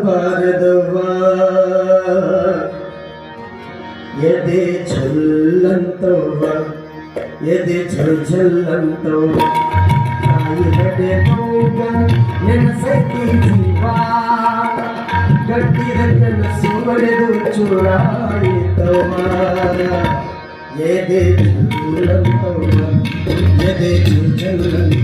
ಬಾರದವ್ವ ಎದೆ ಛಲ್ಲಂತವ್ವ ಎದೆ ಛಲ್ ಛಲ್ಲಂತವ್ವ ತಾಯಿ ಹಡೆ ಮೌಗ ನೆನಸೈತಿ ಜೀವ ಗಟ್ಟಿದ ಕನಸು ಒಡೆದು ಚೂಡಾಡಿತವ್ವ ಎದೆ ಛಲ್ಲಂತವ್ವ ಎದೆ ಛಲ್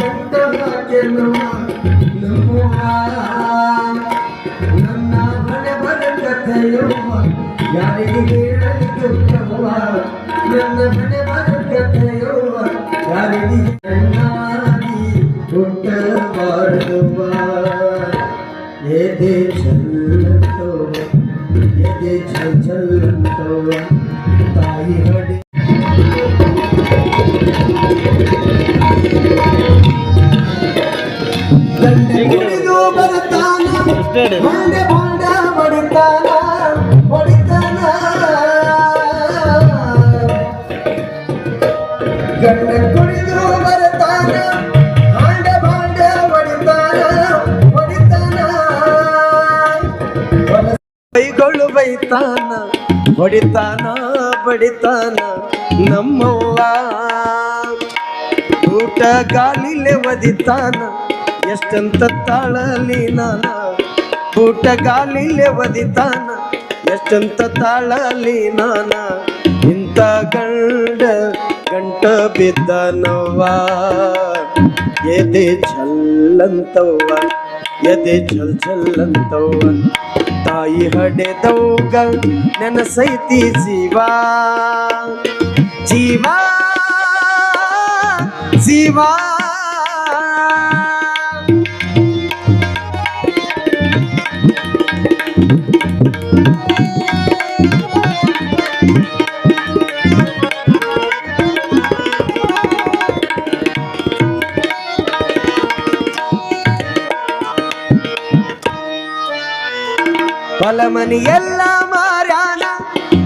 ನಮ್ಮ ಗಂಟ ಹಾಕೆಲ್ಲವ್ವ ನಮ್ಮವ್ವ ನನ್ನ ಮನೆ ಬರಕತೆಯವ್ವ ಯಾರಿಗೆ ಹೇಳಲಿ ದುಃಖವ್ವ ನನ್ನ ಮನೆ ಬರಕತೆಯವ್ವ ಯಾರಿಗೆ ಹೊಡಿತಾನ. ಕೈಗಳು ಬೈತಾನ ಹೊಡಿತಾನ ಬಡಿತಾನ. ನಮ್ಮವ್ವ ಊಟ ಗಾಲಿಲೆ ಒದಿತಾನ ಎಷ್ಟಂತ ತಾಳಲಿ ನಾನ. ಊಟ ಗಾಲಿಲೆ ಒದಿತಾನ, ಎಷ್ಟಂತ ತಾಳಲಿ ನಾನ. ಇಂಥ ಗಂಡ, ಗಂಟ ಬಿದ್ದನವ್ವ. ಎದೆ ಛಲ್ಲಂತವ್ವ ಎದೆ ಛಲ್ ಛಲ್ಲಂತವ್ವ ತಾಯಿ ಹಡೆದವ್ಗ ನೆನಸೈತಿ ಜೀವ. ಜೀವ ಜೀವ. ಹೊಲ ಮನಿ ಎಲ್ಲ ಮಾರ್ಯಾನ,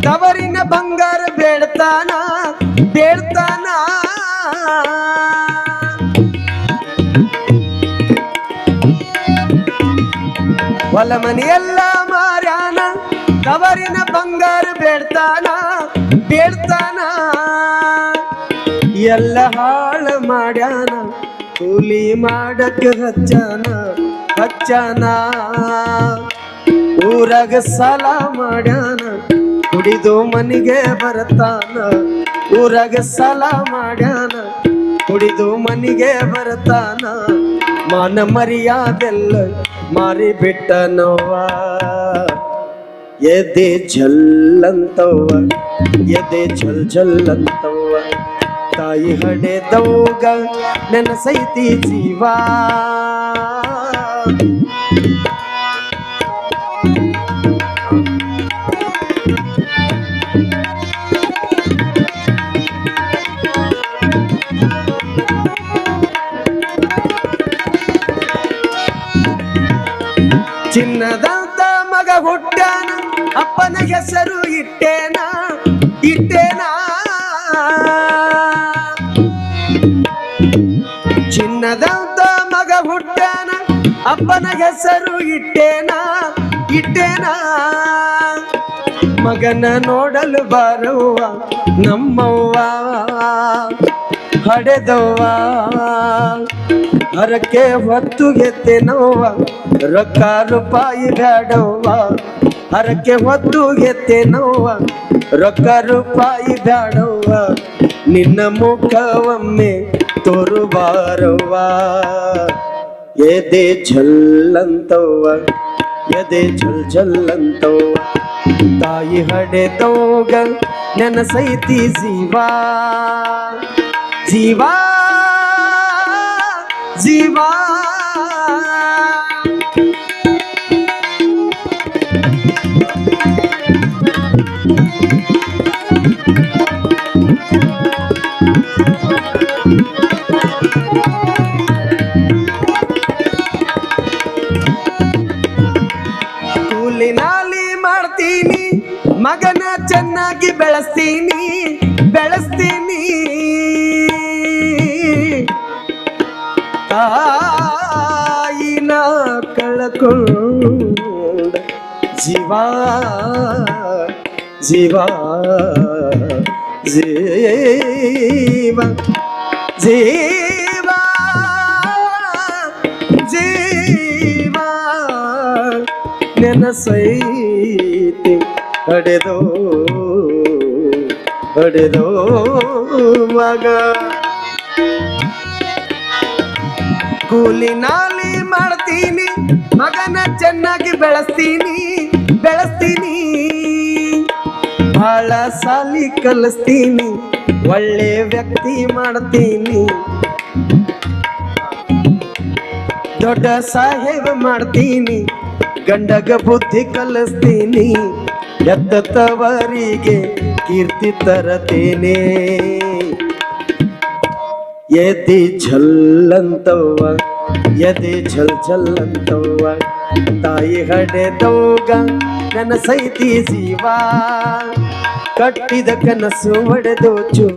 ತವರಿನ ಬಂಗಾರ ಬೇಡ್ತಾನ ಬೇಡ್ತಾನ. ಹೊಲ ಮನಿ ಎಲ್ಲ ಮಾರ್ಯಾನ, ತವರಿನ ಬಂಗಾರ ಬೇಡ್ತಾನ ಬೇಡ್ತಾನ. ಎಲ್ಲ ಹಾಳ ಮಾಡ್ಯಾನ, ಕೂಲಿ ಮಾಡಕ್ಕೆ ಹಚ್ಚಾನ ಹಚ್ಚಾನ. ಊರಾಗ ಸಾಲ ಮಾಡ್ಯಾನ, ಕುಡಿದು ಮನಿಗೆ ಬರತಾನ. ಊರಾಗ ಸಾಲ ಮಾಡ್ಯಾನ, ಕುಡಿದು ಮನಿಗೆ ಬರತಾನ. ಮಾನ ಮರ್ಯಾದೆಲ್ಲ ಮಾರಿ ಬಿಟ್ಟನವ್ವ ಎದೆ ಜಲ್ಲಂತವ್ವ ಎದೆ ಝಲ್ ಜಲ್ಲಂತವ್ವ ತಾಯಿ ಹಡೆದವ್ಗ ನೆನಸೈತಿ ಜೀವ. ಚಿನ್ನದಂತ ಮಗ ಹುಟ್ಟಾನ ಅಪ್ಪನ ಹೆಸರು ಇಟ್ಟೇನ ಇಟ್ಟೇನ? ಚಿನ್ನದಂತ ಮಗ ಹುಟ್ಟಾನ ಅಪ್ಪನ ಹೆಸರು ಇಟ್ಟೇನ ಇಟ್ಟೇನ? ಮಗನ ನೋಡಲು ಬರುವ ನಮ್ಮವ್ವ. ಹಡೆದವ್ವ. ಹರಕೆ ಹೊತ್ತು ಗೆದ್ದೆನವ್ವ. ರೊಕ್ಕ ರೂಪಾಯಿ ಬ್ಯಾಡವ್ವ. ಹರಕೆ ಹೊತ್ತು ಗೆದ್ದೆನವ್ವ. ರೊಕ್ಕ ರೂಪಾಯಿ ಬ್ಯಾಡವ್ವ. ನಿನ್ನ ಮುಖವೊಮ್ಮೆ ತೋರುಬಾರವ್ವ. ಎದೆ ಝಲ್ಲಂತವ್ವ. ಎದೆ ಝಲ್ ಝಲ್ಲಂತವ್ವ. ತಾಯಿ ಹಡೆ ಹಡೆದೋಗ ನೆನಸೈತಿ ಜೀವ. ಜೀವ ಜೀವ. ಮಾಡ್ತೀನಿ ಮಗನ ಚೆನ್ನಾಗಿ ಬೆಳೆಸ್ತೀನಿ ಬೆಳೆಸ್ತೀನಿ. ಜೀವ ಜೀವ ಜೀವ ಜೀವ ಜೀವ. ನೆನಸೈತಿ ಹಡೆದೋ ಹಡೆದೋ ಮಗ. ಕೂಲಿ ನಾಲಿ ಮಾಡ್ತೀನಿ, ಮಗನ ಚೆನ್ನಾಗಿ ಬೆಳೆಸ್ತೀನಿ. ಸಾಲಿ ಕಲಿಸ್ತೀನಿ, ಒಳ್ಳೆ ವ್ಯಕ್ತಿ ಮಾಡ್ತೀನಿ. ದೊಡ್ಡ ಸಾಹೇಬ ಮಾಡ್ತೀನಿ, ಗಂಡಗ ಬುದ್ಧಿ ಕಲಿಸ್ತೀನಿ. ಎತ್ತವರಿಗೆ ಕೀರ್ತಿ ತರತೇನೆ. ಎದೆ ಝಲ್ಲಂತವ್ವ, ಎದೆ ಝಲ್ ಝಲ್ಲಂತವ್ವ, ತಾಯಿ ಹಡೆದವ್ಗ, ನನ್ನ ಸೈತಿ ಜೀವ. ಕಟ್ಟಿದ ಕನಸು ಒಡೆದು